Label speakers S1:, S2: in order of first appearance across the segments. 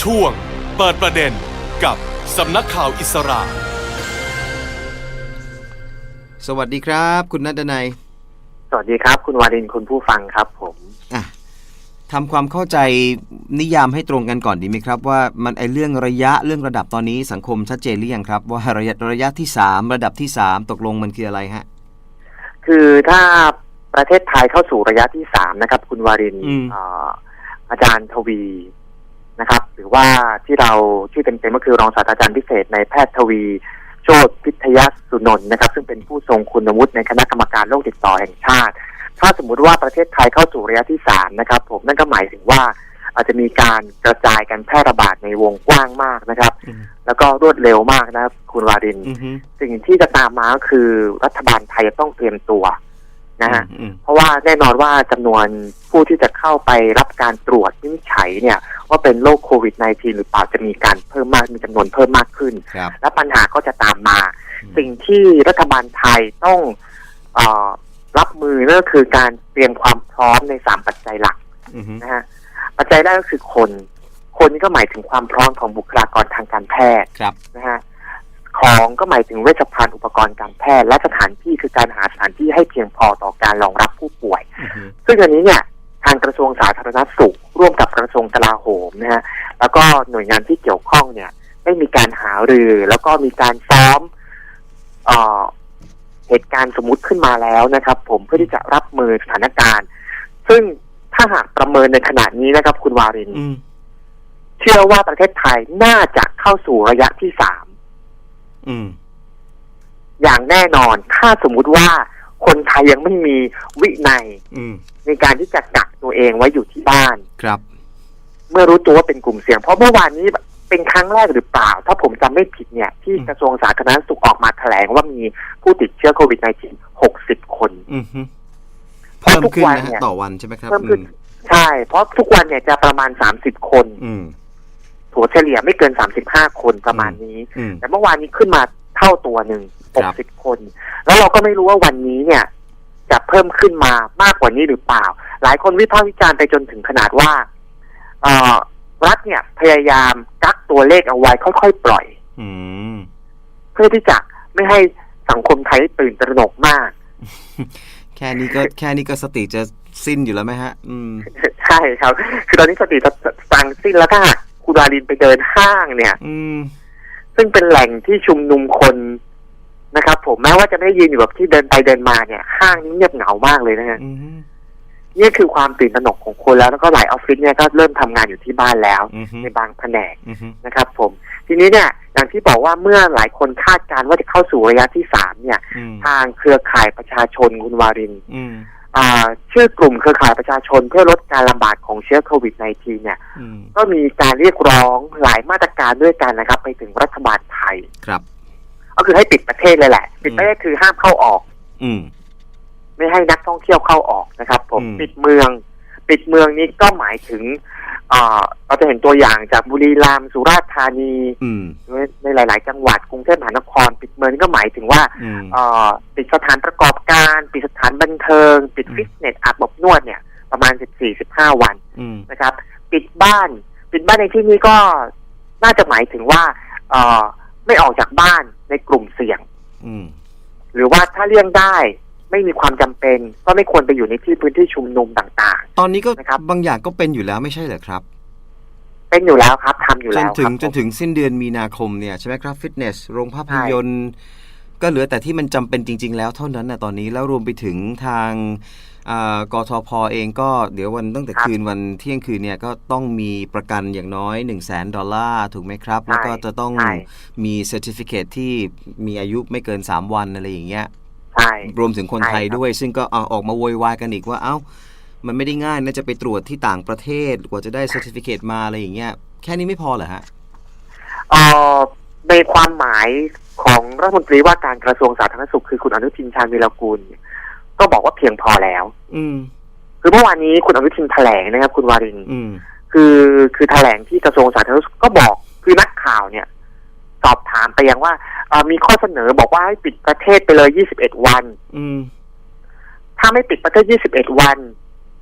S1: ช่วงเปิดประเด็นกับสำนักข่าวอิสระ
S2: สวัสดีครับ คุณนัดนัย
S3: สวัสดีครับ คุณวารินคุณผู้ฟังครับผม
S2: อะทำความเข้าใจนิยามให้ตรงกันก่อนดีไหมครับ ว่ามันไอเรื่องระยะเรื่องระดับตอนนี้สังคมชัดเจนหรือยังครับ ว่าระยะระยะที่สามระดับที่สามตกลงมันคืออะไรฮะ
S3: คือถ้าประเทศไทยเข้าสู่ระยะที่สามนะครับ คุณวาริน
S2: อืม
S3: เอ่ออาจารย์ทวี นะครับ หรือว่าที่เราชื่อเต็มๆก็คือรองศาสตราจารย์พิเศษในแพทย์ทวีโชตพิทยสุนนท์นะครับ ซึ่งเป็นผู้ทรงคุณวุฒิในคณะกรรมการโรคติดต่อแห่งชาติ ถ้าสมมุติว่าประเทศไทยเข้าสู่ระยะที่สามนะครับ ผมนั่นก็หมายถึงว่า อาจจะมีการกระจายการแพร่ระบาดในวงกว้างมากนะครับ
S2: อืม
S3: แล้วก็รวดเร็วมากนะครับ คุณวาริน
S2: อือฮึ
S3: สิ่งที่จะตามมาก็คือรัฐบาลไทยจะต้องเตรียมตัว นะฮะ
S2: อืม
S3: เพราะว่าแน่นอนว่าจำนวนผู้ที่จะเข้าไปรับการตรวจวินิจฉัยเนี่ย ว่าเป็นโรคโควิด -19 หรือเปล่าจะมีการเพิ่มมากมีจำนวนเพิ่มมากขึ้น
S2: ครับ
S3: และปัญหาก็จะตามมา
S2: อืม
S3: สิ่งที่รัฐบาลไทยต้องเออรับมือนั่นก็คือการเตรียมความพร้อมในสามปัจจัยหลัก
S2: อือฮึ
S3: นะฮะปัจจัยแรกก็คือคน คนนี่ก็หมายถึงความพร้อมของบุคลากรทางการแพทย์
S2: ครับ
S3: นะฮะ ของก็หมายถึงเวชภัณฑ์อุปกรณ์การแพทย์และสถานที่คือการหาสถานที่ให้เพียงพอต่อการรองรับผู้ป่วย
S2: อือฮึ
S3: ซึ่งอันนี้เนี่ยทางกระทรวงสาธารณสุข ร่วมกับกระทรวงกลาโหมนะฮะแล้วก็หน่วยงานที่เกี่ยวข้องเนี่ยได้มีการหารือแล้วก็มีการซ้อมเอ่อเหตุการณ์สมมุติขึ้นมาแล้วนะครับ ผมเพื่อที่จะรับมือสถานการณ์ ซึ่งถ้าหากประเมินในขณะนี้นะครับ คุณวาริน
S2: อืม
S3: เชื่อว่าประเทศไทยน่าจะเข้าสู่ระยะที่สาม
S2: อืม
S3: อย่างแน่นอน ถ้าสมมุติว่าคนไทยยังไม่มีวินัย
S2: อืม
S3: ในการที่จะกักตัวเองไว้อยู่ที่บ้าน
S2: ครับ
S3: เมื่อรู้ตัวว่าเป็นกลุ่มเสี่ยง เพราะเมื่อวานนี้เป็นครั้งแรกหรือเปล่า ถ้าผมจำไม่ผิดเนี่ย ที่
S2: อืม
S3: กระทรวงสาธารณสุขออกมาแถลงว่ามีผู้ติดเชื้อโควิด -19 60 คน
S2: อือฮึเพิ่มขึ้น
S3: ทุกวัน
S2: นะ
S3: เนี่
S2: ฮะ
S3: ย
S2: ต่อวันใช่ไหมครับ
S3: เพิ่มขึ้น
S2: อื
S3: ใช่ เพราะทุกวันเนี่ยจะประมาณ 30 คน
S2: อืม
S3: ถัวเฉลี่ยไม่เกิน 35 คนประมาณนี้
S2: อืม
S3: แต่เมื่อวานนี้ขึ้นมาเท่าตัวหนึ่ง
S2: ครับ
S3: 60 คน แล้วเราก็ไม่รู้ว่าวันนี้เนี่ย จะเพิ่มขึ้นมามากกว่านี้หรือเปล่า หลายคนวิพากษ์วิจารณ์ไปจนถึงขนาดว่าเอ่อรัฐเนี่ยพยายามกักตัวเลขเอาไว้ค่อยๆปล่อย
S2: อืม
S3: เพื่อที่จะไม่ให้สังคมไทยตื่นตระหนกมาก
S2: แค่นี้ก็แค่นี้ก็สติจะสิ้นอยู่แล้วไหมฮะ อืม
S3: ใช่ครับ คือตอนนี้สติสตังค์สิ้นแล้วถ้าหาก คุณวารินไปเดินห้างเนี่ย
S2: อืม
S3: ซึ่งเป็นแหล่งที่ชุมนุมคนนะครับ ผมแม้ว่าจะไม่ได้ยืนอยู่แบบที่เดินไปเดินมาเนี่ย ห้างนี้เงียบเหงามากเลยนะฮะ
S2: อืม
S3: นี่คือความตื่นตระหนกของคนแล้วแล้วก็หลายออฟฟิศเนี่ยก็เริ่มทำงานอยู่ที่บ้านแล้ว
S2: อืม
S3: ในบางแผนก
S2: อืม
S3: นะครับ ผม ทีนี้เนี่ยอย่างที่บอกว่าเมื่อหลายคนคาดการณ์ว่าจะเข้าสู่ระยะที่สามเนี่ย
S2: อืม
S3: ทางเครือข่ายประชาชนคุณวาริน
S2: อืม
S3: อ่า ชื่อกลุ่มเครือข่ายประชาชนเพื่อลดการระบาดของเชื้อโควิด -19 เนี่ย
S2: อืม
S3: ก็มีการเรียกร้องหลายมาตรการด้วยกันนะครับ ไปถึงรัฐบาลไทย
S2: ครับ
S3: ก็คือให้ปิดประเทศเลยแหละ ปิดประเทศคือห้ามเข้าออก
S2: อืม
S3: ไม่ให้นักท่องเที่ยวเข้าออกนะครับ ผม
S2: อืม
S3: ปิดเมือง ปิดเมืองนี้ก็หมายถึง เอ่อเราจะเห็นตัวอย่างจากบุรีรัมย์สุราษฎร์ธานี
S2: อืม
S3: ในหลาย ๆ จังหวัดกรุงเทพมหานคร ปิดเมืองนี่ก็หมายถึงว่า
S2: อืม
S3: เอ่อปิดสถานประกอบการ ปิดสถานบันเทิง ปิด
S2: อืม
S3: ฟิตเนสอาบอบนวดเนี่ย ประมาณ 14-15 วัน
S2: อืม
S3: นะครับ ปิดบ้าน ปิดบ้านในที่นี้ก็น่าจะหมายถึงว่าเอ่อไม่ออกจากบ้านในกลุ่มเสี่ยง
S2: อืม
S3: หรือว่าถ้าเลี่ยงได้ ไม่มีความจำเป็น ก็ไม่ควรไปอยู่ในที่พื้นที่ชุมนุมต่าง
S2: ตอนนี้ก็
S3: นะครับ
S2: บางอย่างก็เป็นอยู่แล้วไม่ใช่เหรอครับ
S3: ๆเป็นอยู่แล้วครับทำอยู่
S2: จ
S3: แล้
S2: น
S3: ว
S2: ถึ
S3: ครั
S2: ง
S3: บ
S2: จนถึงสิ้นเดือนมีนาคมเนี่ยใช่ไหมครับฟิตเนสโรงภาพยนตร์ก็เหลือแต่ที่มันจำเป็นจริง ๆ แล้วเท่านั้นนะตอนนี้แล้วรวมไปถึงทางอ่ากทพเองก็เดี๋ยววันตั้งแต่คืนวันเที่ยงคืนเนี่ยก็ต้องมีประกันอย่างน้อย1 0 0 0 0แสนดอลลาร์ถูกไหมครับ แล้วก็จะต้อง
S3: ใช่
S2: มีเซอร์ติฟิเคที่มีอายุไม่เกิน 3 วันอะไรอย่างเงี้ย
S3: ใช่
S2: รวมถึงคน
S3: ใช่
S2: ไทย
S3: ครับ
S2: ด้วย ซึ่งก็เอาออกมาโวยวายกันอีกว่าเอ้า มันไม่ได้ง่ายนะจะไปตรวจที่ต่างประเทศกว่าจะได้เซอร์ติฟิเคมาอะไรอย่างเงี้ยแค่นี้ไม่พอเหรอฮะ
S3: เอ่อในความหมายของรัฐมนตรีว่าการกระทรวงสาธารณสุขคือคุณอนุทินชาญวีรกูลเนี่ยก็บอกว่าเพียงพอแล้ว
S2: อืม
S3: คือเมื่อวานนี้คุณอนุทินแถลงนะครับ คุณวาริน
S2: อืม
S3: คือคือแถลงที่กระทรวงสาธารณสุขก็บอกคือนักข่าวเนี่ย สอบถามไปยังว่าเอ่อ มีข้อเสนอบอกว่าให้ปิดประเทศไปเลย 21 วัน
S2: อืม
S3: ถ้าไม่ปิดประเทศ 21 วัน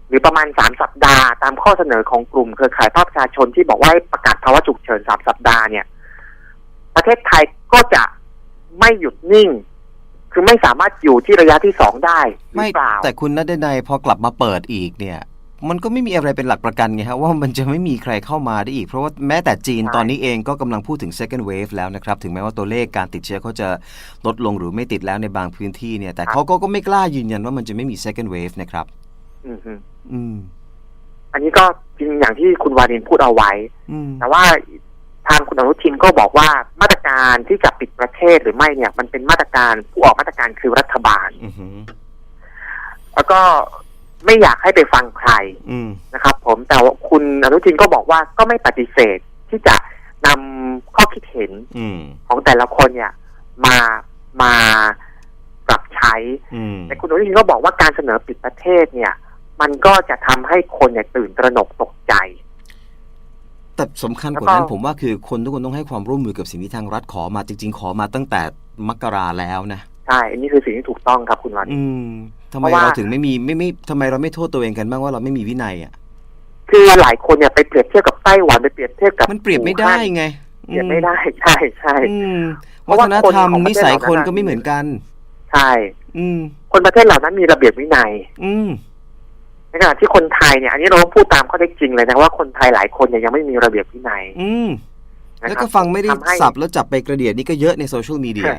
S3: หรือประมาณสามสัปดาห์ ตามข้อเสนอของกลุ่มเครือข่ายภาคประชาชนที่บอกว่าให้ประกาศภาวะฉุกเฉินสามสัปดาห์เนี่ย ประเทศไทยก็จะไม่หยุดนิ่ง คือไม่สามารถอยู่ที่ระยะที่สองได้หรื
S2: ไม่
S3: อเปล่า
S2: แต่คุณนัดนายพอกลับมาเปิดอีกเนี่ย มันก็ไม่มีอะไรเป็นหลักประกันไงฮะว่ามันจะไม่มีใครเข้ามาได้อีก เพราะว่าแม้แต่จีน
S3: ใช่
S2: ตอนนี้เองก็กำลังพูดถึง second wave แล้วนะครับ ถึงแม้ว่าตัวเลขการติดเชื้อเขาจะลดลงหรือไม่ติดแล้วในบางพื้นที่เนี่ย แต่เขาก็ก็ไม่กล้ายืนยันว่ามันจะไม่มี second wave นะครับ
S3: อืมฮึ
S2: อืม
S3: อันนี้ก็จริงอย่างที่คุณวารินพูดเอาไว้
S2: อืม
S3: แต่ว่าทางคุณอนุทินก็บอกว่ามาตรการที่จะปิดประเทศหรือไม่เนี่ย มันเป็นมาตรการผู้ออกมาตรการคือรัฐบาล
S2: อือหือ
S3: แล้วก็ ไม่อยากให้ไปฟังใคร
S2: อืม
S3: นะครับ ผมแต่ว่าคุณอนุทินก็บอกว่าก็ไม่ปฏิเสธที่จะนำข้อคิดเห็น
S2: อืม
S3: ของแต่ละคนเนี่ย มามาปรับใช้
S2: อืม
S3: แต่คุณอนุทินก็บอกว่าการเสนอปิดประเทศเนี่ย มันก็จะทำให้คนเนี่ยตื่นตระหนกตกใจ
S2: แต่สำคัญกว่านั้น
S3: แล้วก็
S2: ผมว่าคือคนทุกคนต้องให้ความร่วมมือกับสิ่งที่ทางรัฐขอมาจริง ๆ ขอมาตั้งแต่มกราแล้วนะ
S3: ใช่อันนี้คือสิ่งที่ถูกต้องครับคุณวานิช
S2: อืม ทำไม
S3: เพราะว่า
S2: เราถึงไม่มีไม่ไม่ทำไมเราไม่โทษตัวเองกันบ้างว่าเราไม่มีวินัยอะ
S3: คือหลายคนเนี่ยไปเปรียบเทียบกับไต้หวันไปเปรียบเทียบกับ
S2: มันเปรียบไม่ได้
S3: อู่ฮั่น
S2: ไง
S3: เปรียบไม่ได้ใช่ใช่
S2: อืม
S3: เพ
S2: วั
S3: ราะ
S2: ฒ
S3: ว่าน
S2: ธรรม
S3: คนของประ
S2: นิ
S3: เทศ
S2: สัย
S3: เหล่านั้น
S2: คน
S3: น่ะ
S2: ก็ไม่เหมือนกัน
S3: ใช่
S2: อืม
S3: คนประเทศเหล่านั้นมีระเบียบวินัย
S2: อืม
S3: ในขณะที่คนไทยเนี่ยอันนี้เราต้องพูดตามข้อเท็จจริงเลยนะว่าคนไทยหลายคนเนี่ยยังไม่มีระเบียบวินัย
S2: อืม
S3: นะ
S2: แล้ว
S3: ครั
S2: ก็
S3: บ
S2: ฟังไม่ได้
S3: ทำให้
S2: สับแล้วจับไปกระเดียดนี่ก็เยอะในโซเชียลมีเดีย
S3: ใช่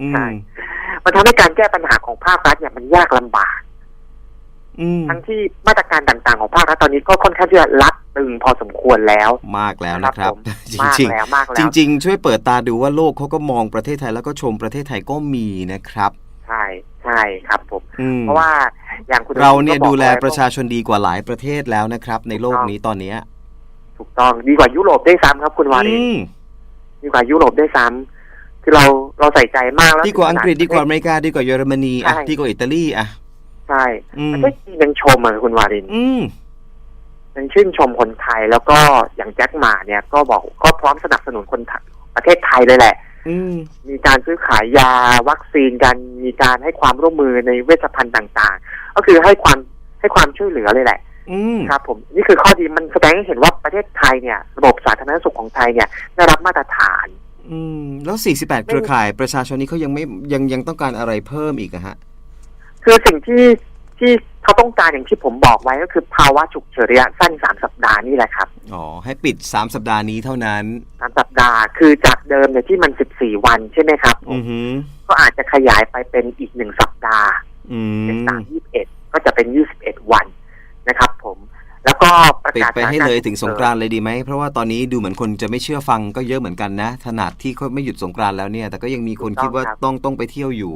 S2: อื
S3: ใช่
S2: ม
S3: มันทำให้การแก้ปัญหาของภาครัฐเนี่ยมันยากลำบาก
S2: อืม
S3: ทั้งที่มาตรการต่างๆ ของภาครัฐตอนนี้ก็ค่อนข้างที่จะรัดตึงพอสมควรแล้ว
S2: มากแล้วนะครับ
S3: ผม
S2: จ
S3: มาก
S2: ริง
S3: แล้วมาก
S2: ๆ
S3: แล้ว
S2: จริง ๆ ช่วยเปิดตาดูว่าโลกเขาก็มองประเทศไทยแล้วก็ชมประเทศไทยก็มีนะครับ
S3: ใช่ใช่ครับผม
S2: อืม
S3: เพราะว่าอย่างคุณ
S2: เราเนี่ย
S3: ก็บอก
S2: ดูแล
S3: ไว้
S2: ประชาชนดีกว่าหลายประเทศแล้วนะครับ ในโลกนี้ตอนเนี้ย
S3: ถูกต้องดีกว่ายุโรปได้วยซ้ำครับ คุณวาริน
S2: อืม
S3: ดีกว่ายุโรปได้วยซ้ำ คือเราเราใส่ใจมากแล้ว
S2: ดีกว่าอังกฤษ
S3: ถึขน
S2: ดีกว่าอเมริกาดีกว่าเยอรมนีอะ
S3: ใช่
S2: ดีกว่าอิตาลีอะ
S3: ใช่
S2: อืม
S3: ประเทศจีนยังชมอะคุณวาริน
S2: อืม
S3: ยังชื่นชมคนไทยแล้วก็อย่างแจ็คหมาเนี่ย ก็บอกก็พร้อมสนับสนุนคนไทยประเทศไทยเลยแหละ
S2: อืม
S3: มีการซื้อขายยาวัคซีนกันมีการให้ความร่วมมือในเวชภัณฑ์ต่างๆ ก็คือให้ความให้ความช่วยเหลือเลยแหละ
S2: อืม
S3: ครับผมนี่คือข้อดีมันแสดงให้เห็นว่าประเทศไทยเนี่ย ระบบสาธารณสุขของไทยเนี่ยได้รับมาตรฐาน
S2: อืมแล้ว 48 เครือข่ายประชาชนนี้เขายังไม่ยังยังต้องการอะไรเพิ่มอีกอะฮะ
S3: คือสิ่งที่ที่เขาต้องการอย่างที่ผมบอกไว้ก็คือภาวะฉุกเฉินระยะสั้นสามสัปดาห์นี่แหละครับ
S2: อ๋อ ให้ปิด 3 สัปดาห์นี้เท่านั้น
S3: สามสัปดาห์คือจากเดิมเนี่ยที่มันสิบสี่วันใช่ไหมครับ
S2: อือหือ
S3: ก็อาจจะขยายไปเป็นอีกหนึ่งสัปดาห์
S2: อื
S3: เป็น
S2: ม
S3: สามยี่สิบเอ็ดก็จะเป็นยี่สิบเอ็ดวันนะครับ ผม แล้วก็ประ
S2: ปิด
S3: กาศ
S2: ไปให้เลยถึงสงกรานต์เลยดีไหม เพราะว่าตอนนี้ดูเหมือนคนจะไม่เชื่อฟังก็เยอะเหมือนกันนะขนาดที่เขาไม่หยุดสงกรานต์แล้วเนี่ย แต่ก็ยังมีคนคิดว่าต้องต้องไปเที่ยวอยู่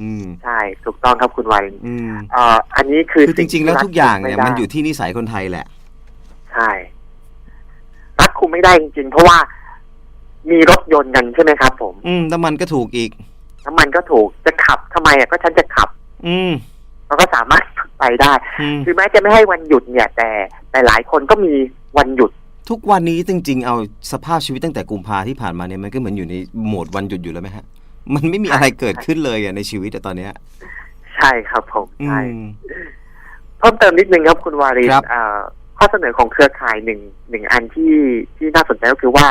S2: อืม
S3: ใช่ถูกต้องครับคุณวัน
S2: อืม
S3: เอ่ออันนี้คือ
S2: คือจริง ๆ แล้วทุกอย่างเนี่ย
S3: รัฐ
S2: มัน
S3: คุ
S2: อยู่ที่นิสัยคนไทยแหละ
S3: ใช่รัฐคุมไม่ได้จริง ๆ เพราะว่ามีรถยนต์กันใช่ไหมครับ ผม
S2: อืมน้ำมันก็ถูกอีก
S3: น้ำมันก็ถูกจะขับทำไมอะก็ฉันจะขับ
S2: อืม
S3: เราก็สามารถ ไปได้
S2: อืม
S3: คือแม้จะไม่ให้วันหยุดเนี่ย แต่แต่หลายคนก็มีวันหยุด
S2: ทุกวันนี้จริง ๆ เอาสภาพชีวิตตั้งแต่กุมภาที่ผ่านมาเนี่ยมันก็เหมือนอยู่ในโหมดวันหยุดอยู่แล้วไหมฮะ มันไม่มีอะไรเกิดขึ้นเลยอะในชีวิตอะตอนเนี้ย
S3: ใช่ครับผม
S2: อื
S3: ใช่
S2: ม
S3: เพิ่มเติมนิดนึงครับคุณวาริน
S2: ครับ
S3: เอ่อข้อเสนอของเครือข่ายหนึ่งหนึ่งอันที่ที่น่าสนใจก็คือว่า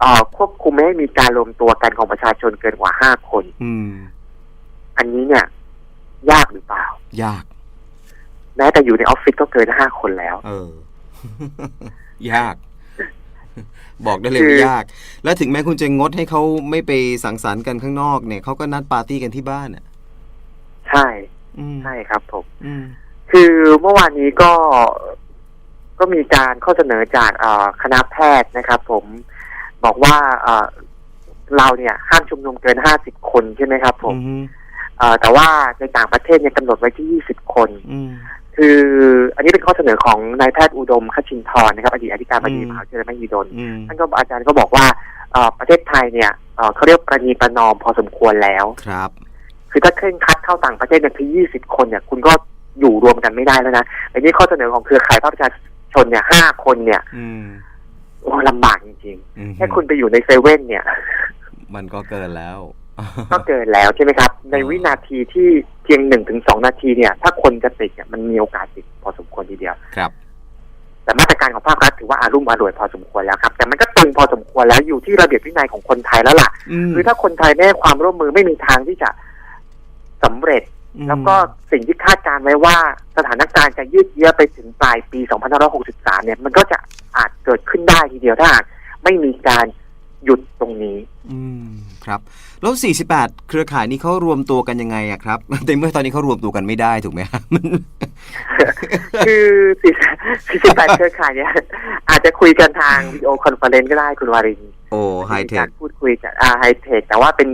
S3: เอ่อควบคุมไม่ให้มีการรวมตัวกันของประชาชนเกินกว่าห้าคน
S2: อืม
S3: อันนี้เนี่ย ยากหรือเปล่า
S2: ยาก
S3: แม้แต่อยู่ในออฟฟิศก็เกินห้าคนแล้ว
S2: เออ ยาก บอกได้เลย
S3: คือ
S2: ว่ายาก แล้วถึงแม้คุณจะงดให้เขาไม่ไปสังสรรค์กันข้างนอกเนี่ยเขาก็นัดปาร์ตี้กันที่บ้านอะ
S3: ใช่
S2: อืม
S3: ใช่ครับผม
S2: อืม
S3: คือเมื่อวานนี้ก็ก็มีการข้อเสนอจากเอ่อคณะแพทย์นะครับ ผมบอกว่าเอ่อเราเนี่ยห้ามชุมนุมเกินห้าสิบคนใช่ไหมครับ ผม
S2: อืม
S3: เอ่อแต่ว่าในต่างประเทศเนี่ยกำหนดไว้ที่ยี่สิบคน
S2: อืม
S3: คืออันนี้เป็นข้อเสนอของนายแพทย์อุดมคชินทร์นะครับอดีตอธิการบดี
S2: อืม
S3: มหาวิทยาลัยมหิดล
S2: อืม
S3: ท่านก็อาจารย์ก็บอกว่าเอ่อประเทศไทยเนี่ยเอ่อเขาเรียกประนีประนอมพอสมควรแล้ว
S2: ครับ
S3: คือถ้าเคร่งครัดเข้าต่างประเทศเนี่ยคือยี่สิบคนเนี่ยคุณก็อยู่รวมกันไม่ได้แล้วนะอันนี้ข้อเสนอของเครือข่ายภาคประชาชนเนี่ยห้าคนเนี่ย
S2: อืม
S3: โอ้ลำบากจริง
S2: อืม
S3: ๆแค่คุณไปอยู่ในเซเว่นเนี่ย
S2: มันก็เกินแล้ว
S3: ก็เกินแล้วใช่ไหมครับ ในวินาทีที่เพียงหนึ่งถึงสองนาทีเนี่ย ถ้าคนจะติดเนี่ยมันมีโอกาสติดพอสมควรทีเดียว
S2: ครับ
S3: แต่มาตรการของภาครัฐถือว่าอารุ่มอร่วยพอสมควรแล้วครับ แต่มันก็ตึงพอสมควรแล้วอยู่ที่ระเบียบวินัยของคนไทยแล้วล่ะ
S2: ม
S3: คือถ้าคนไทยไม่ให้ความร่วมมือไม่มีทางที่จะสำเร็จ
S2: อืม
S3: แล้วก็สิ่งที่คาดการณ์ไว้ว่าสถานการณ์จะยืดเยื้อไปถึงปลายปี 2563 เนี่ย มันก็จะอาจเกิดขึ้นได้ทีเดียวถ้าหากไม่มีการหยุดตรงนี้
S2: อืมครับ แล้ว 48 เครือข่ายนี้เขารวมตัวกันยังไงอะครับในเมื่อตอนนี้เขารวมตัวกันไม่ได้ถูกไหมครับมัน
S3: คือ48เครือข่ายเนี่ยอาจจะคุยกันทางวิดีโอคอนเฟอเรนซ์ก็ได้คุณวาริน
S2: โอ้ไฮเท
S3: มีกา
S2: ค
S3: รพูดคุยกันอ่าไฮเทคแต่ว่าเป็น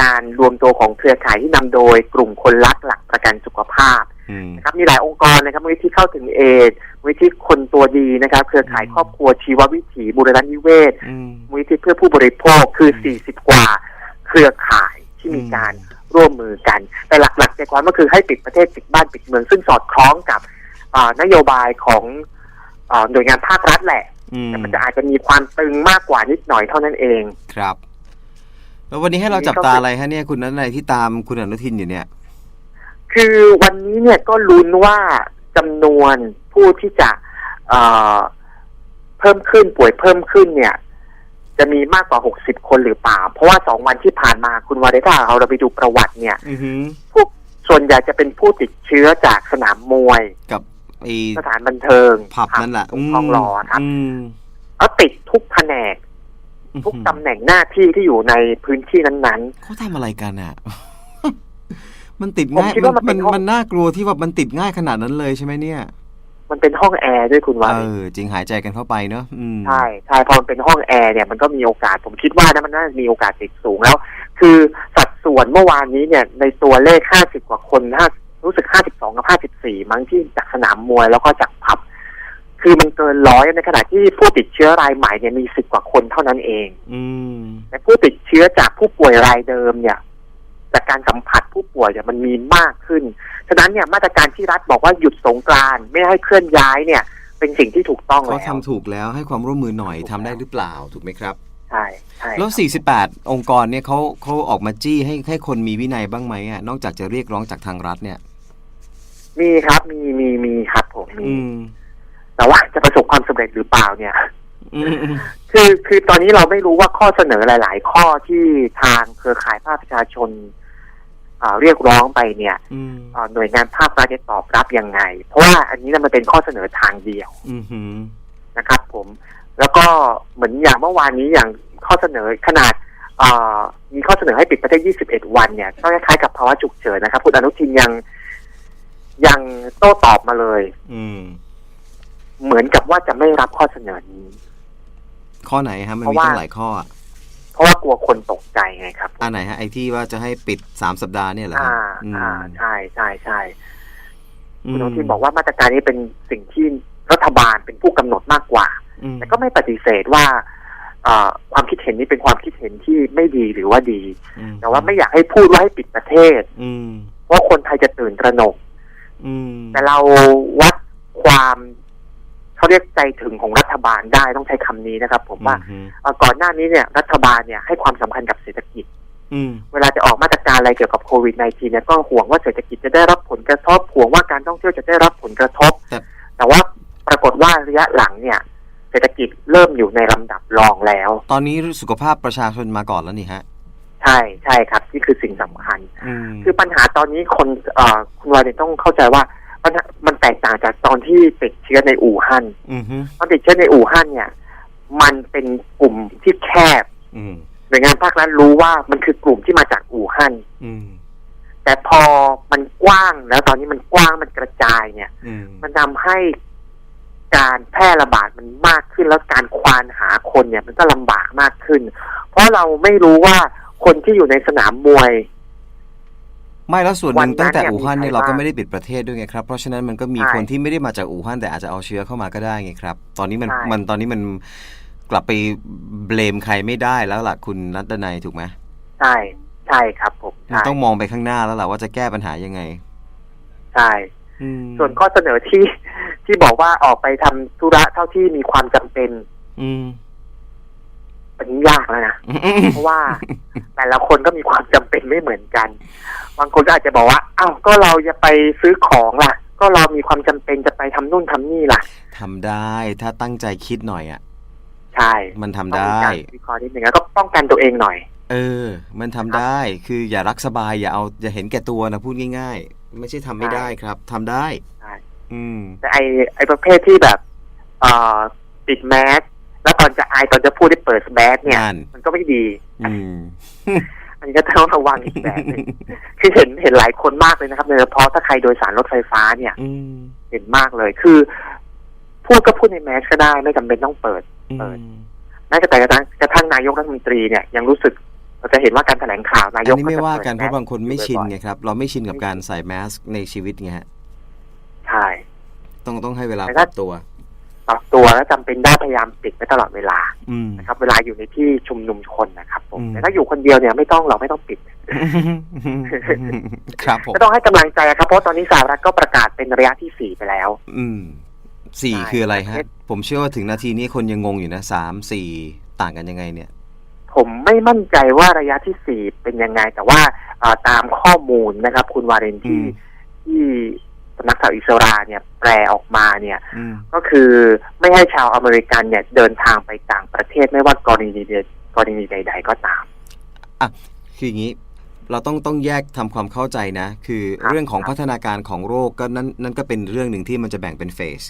S3: การรวมตัวของเครือข่ายที่นำโดยกลุ่มคนรักหลักประกันสุขภาพ
S2: อืม
S3: นะครับมีหลายองค์กรนะครับมูลนิธิเข้าถึงเอดมูลนิธิคนตัวดีนะครับ เครือข่าย
S2: อืม
S3: ครอบครัวชีววิถีบุรณนิเวศ
S2: อืม
S3: มูลนิธิเพื่อผู้บริโภคคือ
S2: อืม
S3: 40 กว่า เครือข่ายที่มีการร่วมมือกัน แต่หลักๆใจความก็คือให้ปิดประเทศปิดบ้านปิดเมือง ซึ่งสอดคล้องกับอ่านโยบายของอ่าหน่วยงานภาครัฐแหละ
S2: อืม
S3: แต่มันจะอาจจะมีความตึงมากกว่านิดหน่อยเท่านั้นเอง
S2: ครับ แล้ววันนี้ให้เราจับตาอะไรฮะเนี่ยคุณนัทนายที่ตามคุณอนุทินอยู่เนี่ย
S3: คือวันนี้เนี่ยก็ลุ้นว่าจำนวนผู้ที่จะเอ่อเพิ่มขึ้นป่วยเพิ่มขึ้นเนี่ย จะมีมากกว่า 60 คนหรือเปล่า เพราะว่าสองวันที่ผ่านมาคุณวาเดต้าเราเราไปดูประวัติเนี่ย
S2: อือหือ
S3: พวกส่วนใหญ่จะเป็นผู้ติดเชื้อจากสนามมวย
S2: กับไอ้
S3: สถานบันเทิง
S2: ผับนั่นแหละ
S3: ตรงทองหล่อครับ
S2: อืม
S3: แล้วติดทุกแผนก ทุกตำแหน่งหน้าที่ที่อยู่ในพื้นที่นั้น
S2: เขาทำอะไรกันอะมันติด
S3: ผม
S2: ง่าย
S3: คิดว่ามันเป็นห้อง
S2: มันน่ากลัวที่ว่ามันติดง่ายขนาดนั้นเลยใช่ไหมเนี่ย
S3: ๆ มันเป็นห้องแอร์ด้วยคุณวา
S2: เอ
S3: เด
S2: อจริงหายใจกันเข้าไปเนอะอืม
S3: ใช่ใช่พอมันเป็นห้องแอร์เนี่ยมันก็มีโอกาสผมคิดว่านะมันน่าจะมีโอกาสติดสูงแล้ว คือสัดส่วนเมื่อวานนี้เนี่ย ในตัวเลข50กว่าคนห้ารู้สึก52กับ54มั้งที่จากสนามมวยแล้วก็จากผับ คือมันเกินร้อยในขณะที่ผู้ติดเชื้อรายใหม่เนี่ยมี10กว่าคนเท่านั้นเอง
S2: อืม
S3: แต่ผู้ติดเชื้อจากผู้ป่วยรายเดิมเนี่ย จากการสัมผัสผู้ป่วยเนี่ยมันมีมากขึ้น ฉะนั้นเนี่ยมาตรการที่รัฐบอกว่าหยุดสงกรานต์ไม่ให้เคลื่อนย้ายเนี่ย เป็นสิ่งที่ถูกต้อง
S2: เขา
S3: แล้ว
S2: ทำถูกแล้วให้ความร่วมมือหน่อยทำได้หรือเปล่าถูกไหมครับ
S3: ใช่ใช่
S2: แล้ว 48 องค์กรเนี่ยเขาเขาออกมาจี้ให้ให้คนมีวินัยบ้างไหมอะนอกจากจะเรียกร้องจากทางรัฐเนี่ย
S3: มีครับมีมีมีครับผมมี
S2: อืม
S3: แต่ว่าจะประสบความสำเร็จหรือเปล่าเนี่ย
S2: อืมอืม
S3: คือคือตอนนี้เราไม่รู้ว่าข้อเสนอหลาย ๆ ข้อที่ทางเครือข่ายภาคประชาชนอ่าเรียกร้องไปเนี่ย
S2: อืม
S3: อ่าหน่วยงานภาครัฐจะตอบรับยังไง เพราะว่าอันนี้นะมันเป็นข้อเสนอทางเดียว
S2: อืมหืม
S3: นะครับ ผม แล้วก็เหมือนอย่างเมื่อวานนี้อย่างข้อเสนอขนาดอ่ามีข้อเสนอให้ปิดประเทศ 21 วันเนี่ยก็คล้ายๆกับภาวะฉุกเฉินนะครับ คุณอนุทินยังยังโต้ตอบมาเลย
S2: อืม
S3: เหมือนกับว่าจะไม่รับข้อเสนอนี้
S2: ข้อไหนฮะมัน
S3: เพ
S2: มี
S3: ราะว่า
S2: ตั้งหลายข้ออะ
S3: เพราะว่ากลัวคนตกใจไงครับ
S2: อันไหนฮะไอ้ที่ว่าจะให้ปิด3สัปดาห์เนี่ยเหรอ
S3: อ่า
S2: ฮะอืม
S3: อ่าใช่ใช่ใช่
S2: อื
S3: คุณ
S2: ม
S3: อนุทินบอกว่ามาตรการนี้เป็นสิ่งที่รัฐบาลเป็นผู้กำหนดมากกว่า
S2: อืม
S3: แต่ก็ไม่ปฏิเสธว่าเอ่อความคิดเห็นนี้เป็นความคิดเห็นที่ไม่ดีหรือว่าดี
S2: อื
S3: แต่ว่าไม่อยากให้พูดว่าให้ปิดประเทศ
S2: อืม
S3: เพราะคนไทยจะตื่นตระหนก
S2: อืม
S3: แต่เราวัดความ เขาเรียกใจถึงของรัฐบาลได้ต้องใช้คำนี้นะครับ ผมว่า
S2: อืม
S3: เอ่อก่อนหน้านี้เนี่ย รัฐบาลเนี่ยให้ความสำคัญกับเศรษฐกิจ
S2: อืม
S3: เวลาจะออกมาตรการอะไรเกี่ยวกับโควิด -19 เนี่ยก็ห่วงว่าเศรษฐกิจจะได้รับผลกระทบห่วงว่าการท่องเที่ยวจะได้รับผลกระทบ
S2: แต่
S3: แต่ว่าปรากฏว่าระยะหลังเนี่ย เศรษฐกิจเริ่มอยู่ในลำดับรองแล้ว
S2: ตอนนี้สุขภาพประชาชนมาก่อนแล้วนี่ฮะ
S3: ใช่ใช่ครับ นี่คือสิ่งสำคัญ
S2: อืม
S3: คือปัญหาตอนนี้คนเอ่อคุณวาเนี่ยต้องเข้าใจว่า ปัญหามันแตกต่างจากตอนที่ติดเชื้อในอู่ฮั่น
S2: อืมฮึ
S3: ตอนติดเชื้อในอู่ฮั่นเนี่ย มันเป็นกลุ่มที่แคบ
S2: อืม
S3: หน่วยงานภาครัฐรู้ว่ามันคือกลุ่มที่มาจากอู่ฮั่น
S2: อืม
S3: แต่พอมันกว้างแล้วตอนนี้มันกว้างมันกระจายเนี่ย
S2: อืม
S3: มันทำให้การแพร่ระบาดมันมากขึ้นแล้วการควานหาคนเนี่ย มันก็ลำบากมากขึ้น เพราะเราไม่รู้ว่าคนที่อยู่ในสนามมวย
S2: ไม่แล้วส่วนหนึ่ง
S3: วันนั้น
S2: ตั้งแต่
S3: เนี่ย
S2: อู่ฮั่นเนี่ย
S3: มีใคร
S2: เราก็
S3: บ้าง
S2: ไม่ได้ปิดประเทศด้วยไงครับ เพราะฉะนั้นมันก็มี
S3: ใช่
S2: คนที่ไม่ได้มาจากอู่ฮั่นแต่อาจจะเอาเชื้อเข้ามาก็ได้ไงครับ ตอนนี้มัน
S3: ใช่
S2: มันตอนนี้มันกลับไปเบลมใครไม่ได้แล้วล่ะคุณนัทนายถูกไหม
S3: ใช่ใช่ครับผม
S2: มัน
S3: ใช่
S2: ต้องมองไปข้างหน้าแล้วล่ะว่าจะแก้ปัญหายังไง
S3: ใช่
S2: อืม
S3: ส่วนข้อเสนอที่ที่บอกว่าออกไปทำธุระเท่าที่มีความจำเป็น
S2: อืม
S3: อันนี้ยากแล้วนะ เพราะว่าแต่ละคนก็มีความจำเป็นไม่เหมือนกัน บางคนก็อาจจะบอกว่าอ้าวก็เราจะไปซื้อของล่ะ ก็เรามีความจำเป็นจะไปทำนู่นทำนี่ล่ะ
S2: ทำได้ถ้าตั้งใจคิดหน่อยอะ
S3: ใช่
S2: มันทำ
S3: ต้อง
S2: ได้
S3: มีการวิเคราะห์นิดนึงแล้วก็ป้องกันตัวเองหน่อย
S2: เออ มันทำได้ คืออย่ารักสบายอย่าเอาอย่าเห็นแก่ตัวนะพูดง่าย ๆ ไม่ใช่ทำไม่ได้ครับทำได้
S3: ใช่
S2: อืม
S3: แต่ไอไอประเภทที่แบบ เอ่อปิดแมส แล้วตอนจะอายตอนจะพูดได้เปิดแมสเนี่ย
S2: นั่น
S3: มันก็ไม่ดี
S2: อืม
S3: อันนี้ก็ต้องระวังอีกแบบหนึงคือเห็นเห็นหลายคนมากเลยนะครับโดยเฉพาะถ้าใครโดยสารรถไฟฟ้าเนี่ย
S2: อืม
S3: เห็นมากเลยคือ พูดก็พูดในแมสก็ได้ไม่จำเป็นต้องเปิดเปิดแม้แต่กระทั่งกระทั่งนายกรัฐมนตรีเนี่ยยังรู้สึกเราจะเห็นว่าการแถลงข่าวนาย
S2: อั
S3: ก
S2: นนี้ไม่
S3: จะ
S2: ว่า
S3: ปิด
S2: กันเพราะ
S3: แส
S2: บางคนไม่ชิน
S3: บ่อย
S2: ไงครับ เราไม่ชินกับการใส่แมสในชีวิตไงฮะ
S3: ๆใช่
S2: ต้องต้องให้เวลา
S3: แต่
S2: ป
S3: ถ้า
S2: รับตัว
S3: ปรับตัวแล้วจำเป็นได้พยายามปิดไว้ตลอดเวลา
S2: อืม
S3: นะครับ เวลาอยู่ในที่ชุมนุมคนนะครับผม
S2: อืม
S3: แต่ถ้าอยู่คนเดียวเนี่ยไม่ต้องเราไม่ต้องปิด
S2: ครับผม
S3: ก็ต้องให้กำลังใจครับเพราะตอนนี้สหรัฐก็ประกาศเป็นระยะที่สี่ไปแล้ว
S2: อืมสี่
S3: ใช่
S2: คืออะไรฮะ
S3: ประเทศ
S2: ผมเชื่อว่าถึงนาทีนี้คนยังงงอยู่นะสามสี่ต่างกันยังไงเนี่ย
S3: ผมไม่มั่นใจว่าระยะที่สี่เป็นยังไง แต่ว่าเอ่อตามข้อมูลนะครับ คุณวาเรนที่
S2: อืม
S3: ที่สำ นักข่าวอิสราเนี่ยแปลออกมาเนี่ย
S2: อืม
S3: ก็คือไม่ให้ชาวอเมริกันเนี่ยเดินทางไปต่างประเทศไม่ว่ากรณีใดกรณีใด ๆ ก็ตาม
S2: คืออย่างนี้เราต้องต้องแยกทำความเข้าใจนะ คือ
S3: ครับ
S2: เรื่องของ
S3: ครับ
S2: พัฒนาการของโรคก็นั่นนั่นก็เป็นเรื่องหนึ่งที่มันจะแบ่งเป็นเฟส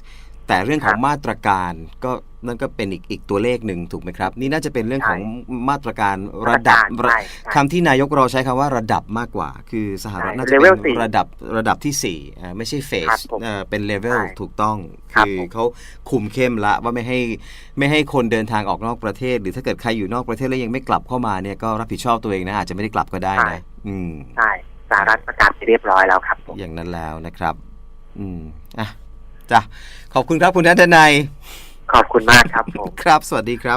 S2: แต่เรื่องของ
S3: ครับ
S2: มาตรการก็นั่นก็เป็นอีกอีกตัวเลขหนึ่งถูกไหมครับ นี่น่าจะเป็นเรื่อง
S3: ใช่
S2: ของมาตรการระดับ
S3: ใช่ใช่
S2: คำที่นายกเราใช้คำว่าระดับมากกว่า คือสหรัฐ
S3: ใช่
S2: น่าจะเป็
S3: level
S2: น
S3: สี่
S2: ระดับระดับที่สี่อ่าไม่ใช่เฟ
S3: ครั
S2: ส
S3: บผม
S2: เป็นเลเวล
S3: ใช่
S2: ถูกต้อง
S3: ครับ
S2: คือ
S3: ผม
S2: เขาคุมเข้มละว่าไม่ให้ไม่ให้คนเดินทางออกนอกประเทศ หรือถ้าเกิดใครอยู่นอกประเทศแล้วยังไม่กลับเข้ามาเนี่ยก็รับผิดชอบตัวเองนะอาจจะไม่ได้กลับก็ได้นะอืม
S3: ใช่สหรัฐประกาศไปเรียบร้อยแล้วครับผม
S2: อย่างนั้นแล้วนะครับ อืมอะ จ้ะขอบคุณครับคุณทันทนาย
S3: ขอบคุณมากครับผม
S2: ครับ สวัสดีครับ